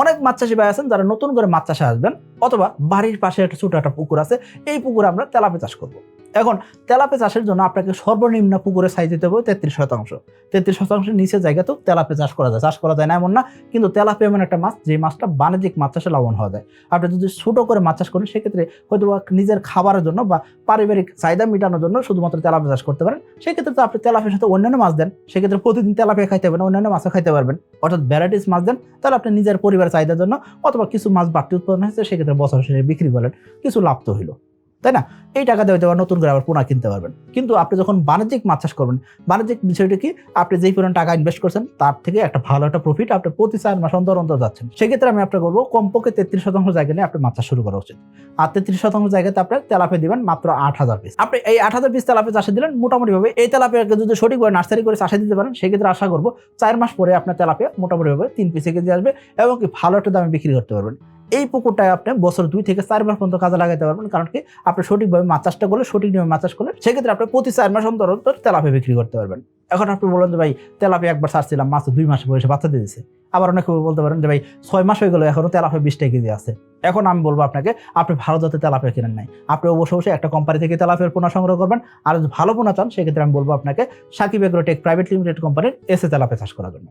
অনেক মাছ চাষি ভাই আছেন যারা নতুন করে মাছ চাষে আসবেন, অথবা বাড়ির পাশে একটা ছোট একটা পুকুর আছে, এই পুকুরে আমরা তেলাপে চাষ করব। এখন তেলাপে চাষের জন্য আপনাকে সর্বনিম্ন পুকুরের সাইজ দিতে হবে তেত্রিশ শতাংশ। তেত্রিশ শতাংশের নিচে জায়গাতেও তেলাপে চাষ করা যায়। চাষ করা যায় না এমন না, কিন্তু তেলাপে এমন একটা মাছ যে মাছটা বাণিজ্যিক মাছ চাষে লাভবান হওয়া যায়। আপনি যদি ছোটো করে মাছ চাষ করেন, সেক্ষেত্রে হয়তো নিজের খাবারের জন্য বা পারিবারিক চাহিদা মেটানোর জন্য শুধুমাত্র তেলাপে চাষ করতে পারেন। সেক্ষেত্রে তো আপনি তেলাপের সাথে অন্যান্য মাছ দেন, সেক্ষেত্রে প্রতিদিন তেলাপিয়া খাইতে পারবেন, অন্যান্য মাছও খাইতে পারবেন। অর্থাৎ ভ্যারাইটিস মাছ দেন, তাহলে আপনি নিজের পরিবারের চাহিদার জন্য অথবা কিছু মাছ বাড়তি উৎপাদন হয়েছে, সেক্ষেত্রে বছর শেষে বিক্রি করেন। কিছু লাভ তো হইল। তাই না? এই টাকা দিয়ে হয়তো নতুন করে আবার পোনা কিনতে পারবেন। কিন্তু আপনি যখন বাণিজ্যিক মাছ চাষ করবেন, বাণিজ্যিক বিষয়টা কি? আপনি যেই পরিমাণ টাকা ইনভেস্ট করছেন, তার থেকে একটা ভালো একটা প্রফিট আপনি প্রতি চার মাস অন্তর অন্তর যাচ্ছেন। সেক্ষেত্রে আমি আপনাকে বলব, কমপক্ষে তেত্রিশ শতাংশ জায়গা নিয়ে আপনি মাছ চাষ শুরু করা উচিত। আর তেত্রিশ শতাংশ জায়গাতে আপনি তেলাপে দিবেন মাত্র আট হাজার পিস আপনি এই আট হাজার পিস তেলাপে চাষে দিলেন, মোটামুটিভাবে এই তেলাপিয়াকে যদি সঠিকভাবে নার্সারি করে চাষে দিতে পারেন, সেক্ষেত্রে আশা করব, চার মাস পরে আপনার তেলাপিয়া মোটামুটিভাবে তিন পিসে কেজি আসবে এবং কি ভালো একটা দামে বিক্রি করতে পারবেন। এই পুকুরটায় আপনি বছর দুই থেকে চার মাস পর্যন্ত কাজে লাগাতে পারবেন। কারণ কি? আপনি সঠিকভাবে মাছ চাষটা করলে, সঠিক নিয়মে মাছ চাষ করলে, সেক্ষেত্রে আপনি প্রতি চার মাস অন্তর অন্তর তেলাপে বিক্রি করতে পারবেন। এখন আপনি বলেন যে, ভাই তেলাপে একবার ছাড়ছিলাম, মাছ দুই মাস বয়সে বাচ্চা দিয়ে দিছে। আবার অনেকে বলতে পারেন যে, ভাই, ছয় মাস হয়ে গেলো, এখনও তেলাপে বিশটা কেজি আছে। এখন আমি বলব আপনাকে, আপনি ভালো জাতের তেলাপে কিনেন নাই। আপনি অবশ্যই অবশ্যই একটা কোম্পানি থেকে তেলাপের পোনা সংগ্রহ করবেন। আর যদি ভালো পোনা চান, সেক্ষেত্রে আমি বলব আপনাকে, সাকিব এগ্রোটেক প্রাইভেট লিমিটেড কোম্পানির এসে তেলাপে চাষ করার জন্য।